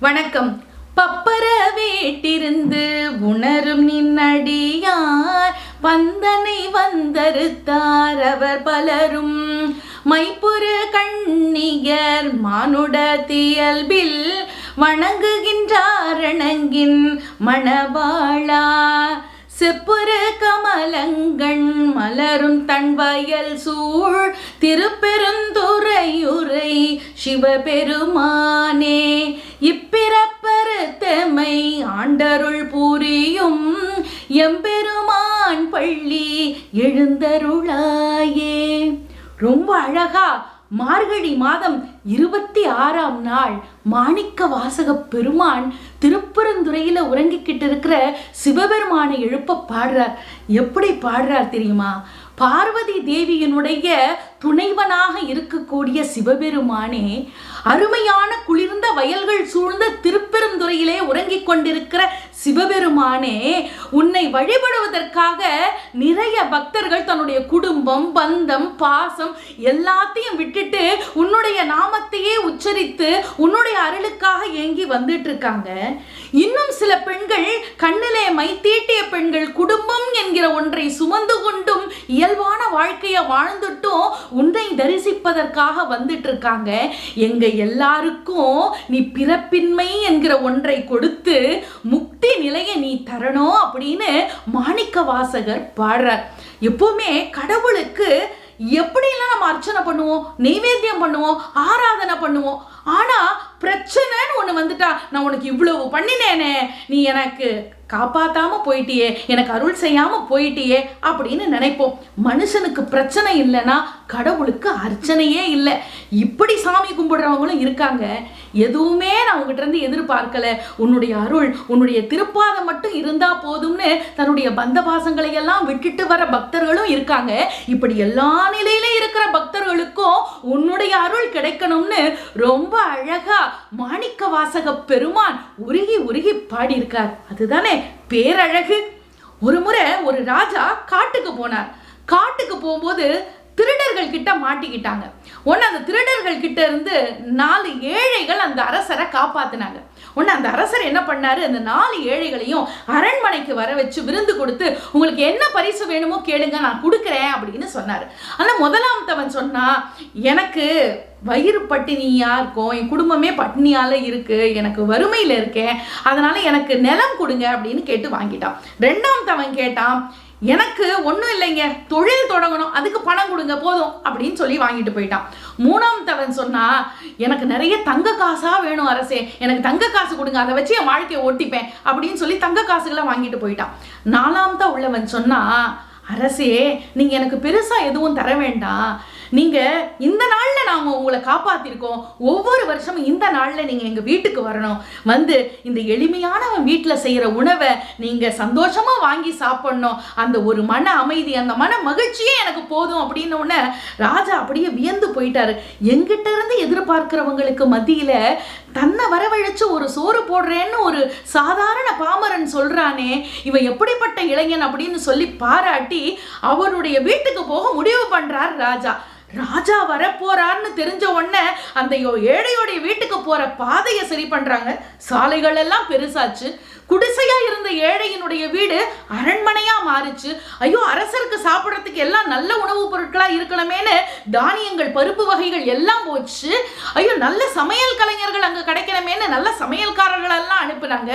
வணக்கம். பப்பர வீட்டிருந்து உணரும் நின்னடியார் பந்தனை வந்தறுத்தார் அவர் பலரும். மைப்புறு கண்ணியர் மானுட தியல்பில் வணங்குகின்றார் அணங்கின் மணவாளா. செப்புற கமலங்கண் மலரும் தன் வயல் சூழ் திருப்பெருந்துறையுரை சிவபெருமானே. எழுந்தருளாயே. ரொம்ப அழகா மார்கழி மாதம் இருபத்தி ஆறாம் நாள் மாணிக்க வாசக பெருமான் திருப்பரந்துறையில் உறங்கிக்கிட்டு இருக்கிற சிவபெருமானை எழுப்ப பாடுறார். எப்படி பாடுறார் தெரியுமா? பார்வதி தேவியினுடைய துணைவனாக இருக்கக்கூடிய சிவபெருமானே அருமையான குளிர்ந்த வயல்கள் சூழ்ந்த திருப்பெருந்துறையிலே உறங்கிக் கொண்டிருக்கிற சிவபெருமானே உன்னை வழிபடுவதற்காக நிறைய பக்தர்கள் தன்னுடைய குடும்பம் பந்தம் பாசம் எல்லாத்தையும் விட்டுட்டு உன்னுடைய நாமத்தையே உச்சரித்து உன்னுடைய அருளுக்காக ஏங்கி வந்துட்டு இருக்காங்க இன்னும் சில பெண்கள் கண்ணிலே மை தீட்டிய பெண்கள் குடும்பம் என்கிற ஒன்றை சுமந்து கொண்டும் இயல்பான வாழ்க்கையை வாழ்ந்துட்டும் உன்னை தரிசிப்பதற்காக வந்துட்டு இருக்காங்க எங்க எல்லாருக்கும் நீ பிறப்பின்மை என்கிற ஒன்றை கொடுத்து முக்தி நிலையை நீ தரணும் அப்படின்னு அப்படின்னு மாணிக்க வாசகர் பாடுறார். எப்பவுமே கடவுளுக்கு எப்படிலாம் நம்ம அர்ச்சனை பண்ணுவோம் நெய்வேத்தியம் பண்ணுவோம் ஆராதனை பண்ணுவோம் ஆனா பிரச்சனைன்னு ஒண்ணு வந்துட்டா நான் உனக்கு இவ்வளவு பண்ணினேனே நீ எனக்கு காப்பாற்றாமல் போயிட்டியே எனக்கு அருள் செய்யாமல் போயிட்டியே அப்படின்னு நினைப்போம். மனுஷனுக்கு பிரச்சனை இல்லைன்னா கடவுளுக்கு அர்ச்சனையே இல்லை. இப்படி சாமி கும்பிடுறவங்களும் இருக்காங்க. எதுவுமே நான் உங்ககிட்ட இருந்து எதிர்பார்க்கல. உன்னுடைய அருள் உன்னுடைய திருப்பாதம் மட்டும் இருந்தா போதும்னு தன்னுடைய பந்த பாசங்களை எல்லாம் விட்டுட்டு வர பக்தர்களும் இருக்காங்க. இப்படி எல்லா நிலையில இருக்க உன்னுடைய அருள் கிடைக்கணும்னு ரொம்ப அழகா மாணிக்க வாசக பெருமான் உருகி உருகி பாடியிருக்கார். அதுதானே பேரழகு? ஒரு முறை ஒரு ராஜா காட்டுக்கு போனார். காட்டுக்கு போகும்போது திருடர்கள் கிட்ட மாட்டிக்கிட்டாங்க. ஒன்று அந்த திருடர்கள் கிட்ட இருந்து நாலு ஏழைகள் அந்த அரசரை காப்பாத்தினாங்க. ஒன்று அந்த அரசர் என்ன பண்ணாரு? அந்த நாலு ஏழைகளையும் அரண்மனைக்கு வர வச்சு விருந்து கொடுத்து உங்களுக்கு என்ன பரிசு வேணுமோ கேளுங்க நான் கொடுக்குறேன் அப்படின்னு சொன்னார். ஆனால் முதலாம் தவன் சொன்னா எனக்கு வயிறு பட்டினியா இருக்கும் என் குடும்பமே பட்டினியால இருக்கு. எனக்கு வறுமையில இருக்கேன். அதனால எனக்கு நிலம் கொடுங்க அப்படின்னு கேட்டு வாங்கிட்டான். ரெண்டாம் தவன் கேட்டான் எனக்கு ஒன்றும் இல்லைங்க. தொழில் தொடங்கணும். அதுக்கு பணம் கொடுங்க போதும் அப்படின்னு சொல்லி வாங்கிட்டு போயிட்டான். மூணாம் தவன் சொன்னா எனக்கு நிறைய தங்க காசா வேணும் அரசே. எனக்கு தங்க காசு கொடுங்க. அதை வச்சு என் வாழ்க்கையை ஓட்டிப்பேன். அப்படின்னு சொல்லி தங்க காசுகளை வாங்கிட்டு போயிட்டான். நாலாம் தான் உள்ளவன் சொன்னா அரசே நீங்க எனக்கு பெருசா எதுவும் தர வேண்டாம். நீங்கள் இந்த நாளில் நாங்கள் உங்களை காப்பாற்றிருக்கோம் ஒவ்வொரு வருஷமும் இந்த நாளில் நீங்கள் எங்கள் வீட்டுக்கு வரணும். வந்து இந்த எளிமையானவன் வீட்டில் செய்கிற உணவை நீங்கள் சந்தோஷமாக வாங்கி சாப்பிடணும். அந்த ஒரு மன அமைதி அந்த மன மகிழ்ச்சியே எனக்கு போதும் அப்படின்னு ராஜா அப்படியே வியந்து போயிட்டாரு. எங்கிட்ட இருந்து எதிர்பார்க்கிறவங்களுக்கு மத்தியில் தன்னை வரவழைச்சு ஒரு சோறு போடுறேன்னு ஒரு சாதாரண பாமரன் சொல்கிறானே இவன் எப்படிப்பட்ட இளைஞன் அப்படின்னு சொல்லி பாராட்டி அவனுடைய வீட்டுக்கு போக முடிவு பண்ணுறார் ராஜா. ராஜா வர தெரிஞ்ச உடனே அந்த ஏழையோடைய வீட்டுக்கு போற பாதையை சரி பண்றாங்க. சாலைகள் எல்லாம் பெருசாச்சு. குடிசையா இருந்த ஏழையினுடைய வீடு அரண்மனையா மாறிச்சு. ஐயோ அரசருக்கு சாப்பிட்றதுக்கு எல்லாம் நல்ல உணவுப் பொருட்களாக இருக்கணுமேனு தானியங்கள் பருப்பு வகைகள் எல்லாம் போச்சு. ஐயோ நல்ல சமையல் கலைஞர்கள் அங்க கிடைக்கணுமேனு நல்ல சமையல்காரர்கள் எல்லாம் அனுப்புனாங்க.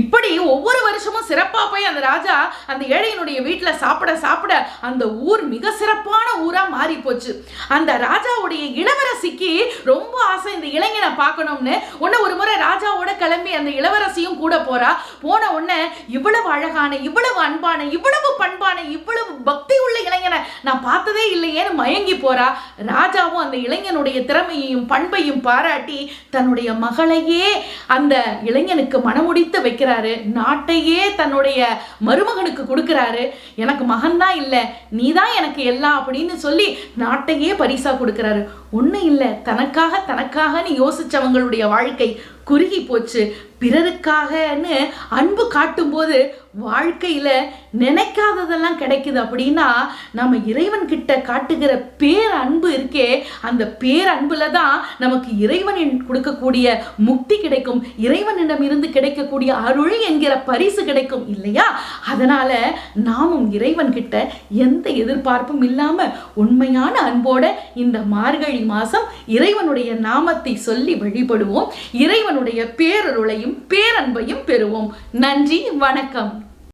இப்படி ஒவ்வொரு வருஷமும் சிறப்பாக போய் அந்த ராஜா அந்த ஏழையினுடைய வீட்டில் சாப்பிட சாப்பிட அந்த ஊர் மிக சிறப்பான ஊராக மாறி போச்சு. அந்த ராஜாவுடைய இளவரசிக்கு ரொம்ப ஆசை இந்த இளைஞனை பார்க்கணும்னு. உன்ன ஒரு முறை ராஜாவோட கிளம்பி அந்த இளவரசியும் கூட போறா. போன உடனே இவ்வளவு அழகான இவ்வளவு அன்பான இவ்வளவு பண்பான இவ்வளவு பக்தி உள்ள இளைஞனை நான் பார்த்ததே இல்லையேன்னு மயங்கி போறா. ராஜாவும் அந்த இளைஞனுடைய திறமையையும் பண்பையும் பாராட்டி தன்னுடைய மகளையே அந்த இளைஞனுக்கு மனமுடித்து வைக்கிறாரு நாட்டையே தன்னுடைய மருமகனுக்கு கொடுக்கிறாரு. எனக்கு மகன் தான் இல்லை நீ தான் எனக்கு எல்லாம் அப்படின்னு சொல்லி நாட்டையே பரிசா கொடுக்குறாரு. ஒன்றும் இல்லை தனக்காக தனக்காகன்னு யோசிச்சவங்களுடைய வாழ்க்கை குறுகி போச்சு. பிறருக்காகன்னு அன்பு காட்டும்போது வாழ்க்கையில நினைக்காததெல்லாம் கிடைக்குது அப்படின்னா நம்ம இறைவன் கிட்ட காட்டுகிற பேர் அன்பு இருக்கே அந்த பேர் அன்பில் தான் நமக்கு இறைவனின் கொடுக்கக்கூடிய முக்தி கிடைக்கும். இறைவனிடம் இருந்து கிடைக்கக்கூடிய அருள் என்கிற பரிசு கிடைக்கும் இல்லையா? அதனால நாமும் இறைவன் கிட்ட எந்த எதிர்பார்ப்பும் இல்லாம உண்மையான அன்போட இந்த மார்கழி மாசம் இறைவனுடைய நாமத்தை சொல்லி வழிபடுவோம். இறைவன் இறைவனுடைய பேரருளையும் பேரன்பையும் பெறுவோம். நன்றி வணக்கம்.